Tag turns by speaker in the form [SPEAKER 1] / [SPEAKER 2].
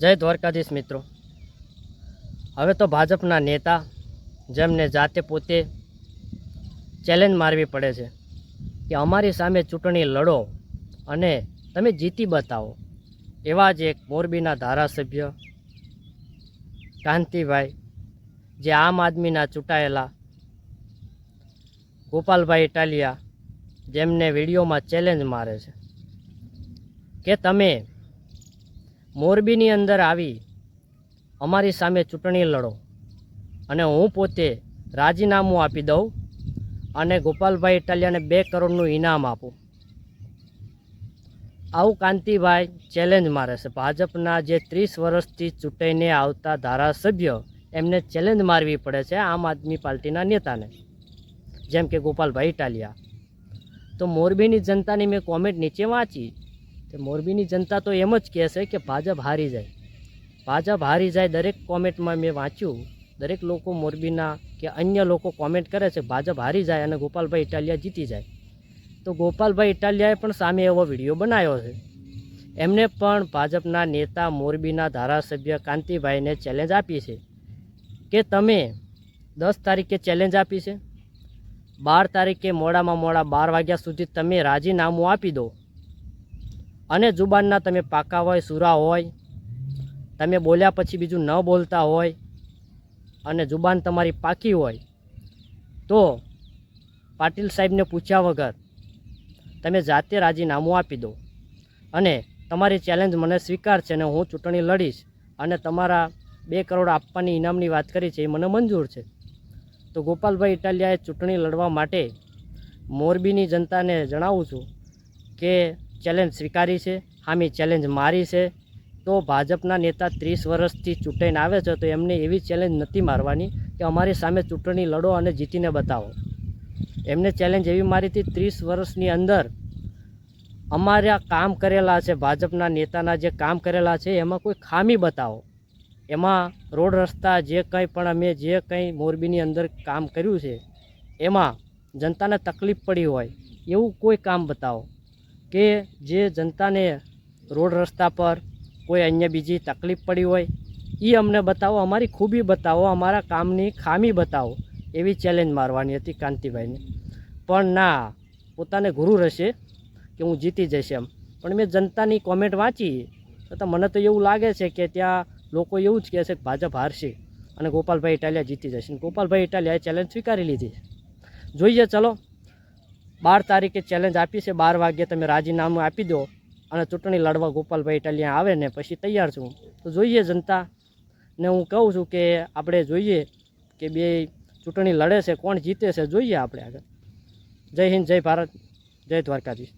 [SPEAKER 1] જય દ્વારકાધીશ મિત્રો. હવે તો ભાજપના નેતા જેમને જાતે પોતે ચેલેન્જ મારવી પડે છે કે અમારી સામે ચૂંટણી લડો અને તમે જીતી બતાવો એવા જ એક મોરબીના ધારાસભ્ય કાંતિભાઈ જે આમ આદમીના ચૂંટાયેલા ગોપાલભાઈ ઇટાલિયા જેમને વિડીયોમાં ચેલેન્જ મારે છે. કે તમે મોરબીની અંદર આવી અમારી સામે ચૂંટણી લડો અને હું પોતે રાજીનામું આપી દઉં અને ગોપાલભાઈ ઇટાલિયાને બે કરોડનું ઇનામ આપું. આવું કાંતિભાઈ ચેલેન્જ મારે છે. ભાજપના જે ત્રીસ વર્ષથી ચૂંટાઈને આવતા ધારાસભ્ય એમને ચેલેન્જ મારવી પડે છે આમ આદમી પાર્ટીના નેતાને, જેમ કે ગોપાલભાઈ ઇટાલિયા. તો મોરબીની જનતાની મેં કોમેન્ટ નીચે વાંચી. તે મોરબીની જનતા તો એમ જ કહે છે કે ભાજપ હારી જાય. ભાજપ હારી જાય દરેક કોમેન્ટમાં મેં વાંચ્યું. દરેક લોકો મોરબીના કે અન્ય લોકો કોમેન્ટ કરે છે, ભાજપ હારી જાય અને ગોપાલભાઈ ઇટાલિયા જીતી જાય. તો ગોપાલભાઈ ઇટાલિયાએ પણ સામે એવો વીડિયો બનાવ્યો છે. એમને પણ ભાજપના નેતા, મોરબીના ધારાસભ્ય કાંતિભાઈને ચેલેન્જ આપી છે. કે તમે દસ તારીખે ચેલેન્જ આપી છે? બાર તારીખે મોડામાં મોડા બાર વાગ્યા સુધી તમે રાજીનામું આપી દો. અને જુબાનના તમે પાકા હોય, સુરા હોય, તમે બોલ્યા પછી બીજું ન બોલતા હોય અને જુબાન તમારી પાકી હોય, તો પાટીલ સાહેબને પૂછ્યા વગર તમે જાતે રાજીનામું આપી દો. અને તમારી ચેલેન્જ મને સ્વીકાર છે અને હું ચૂંટણી લડીશ અને તમારા બે કરોડ આપવાની ઇનામની વાત કરી છે એ મને મંજૂર છે. તો ગોપાલભાઈ ઇટાલિયાએ ચૂંટણી લડવા માટે મોરબીની જનતાને જણાવું છું કે ચેલેન્જ સ્વીકારી છે, હામી ચેલેન્જ મારી છે. તો ભાજપના નેતા ત્રીસ વર્ષથી ચૂંટાઈને આવે છે, તો એમને એવી ચેલેન્જ નથી મારવાની કે અમારી સામે ચૂંટણી લડો અને જીતીને બતાવો. એમને ચેલેન્જ એવી મારી હતી, ત્રીસ વર્ષની અંદર અમારા કામ કરેલા છે, ભાજપના નેતાના જે કામ કરેલા છે, એમાં કોઈ ખામી બતાવો. એમાં રોડ રસ્તા, જે કંઈ પણ અમે જે કંઈ મોરબીની અંદર કામ કર્યું છે, એમાં જનતાને તકલીફ પડી હોય એવું કોઈ કામ બતાવો. કે જે જનતાને રોડ રસ્તા પર કોઈ અન્ય બીજી તકલીફ પડી હોય એ અમને બતાવો, અમારી ખૂબી બતાવો, અમારા કામની ખામી બતાવો, એવી ચેલેન્જ મારવાની હતી કાંતિભાઈને. પણ ના, પોતાને ગુરુ રહેશે કે હું જીતી જઈશ એમ. પણ મેં જનતાની કોમેન્ટ વાંચી, તો મને તો એવું લાગે છે કે ત્યાં લોકો એવું જ કહે છે કે ભાજપ હારશે અને ગોપાલભાઈ ઇટાલિયા જીતી જશે. ગોપાલભાઈ ઇટાલિયાએ ચેલેન્જ સ્વીકારી લીધી. જોઈએ, ચલો. બાર તારીખે ચેલેન્જ આપી છે, બાર વાગ્યે તમે રાજીનામું આપી દો અને ચૂંટણી લડવા ગોપાલભાઈ ટલિયા આવે ને પછી તૈયાર છું. તો જોઈએ જનતા ને હું કહું છું કે આપણે જોઈએ કે બે ચૂંટણી લડે છે, કોણ જીતે છે, જોઈએ આપણે આગળ. જય હિન્દ, જય ભારત, જય દ્વારકાધીશ.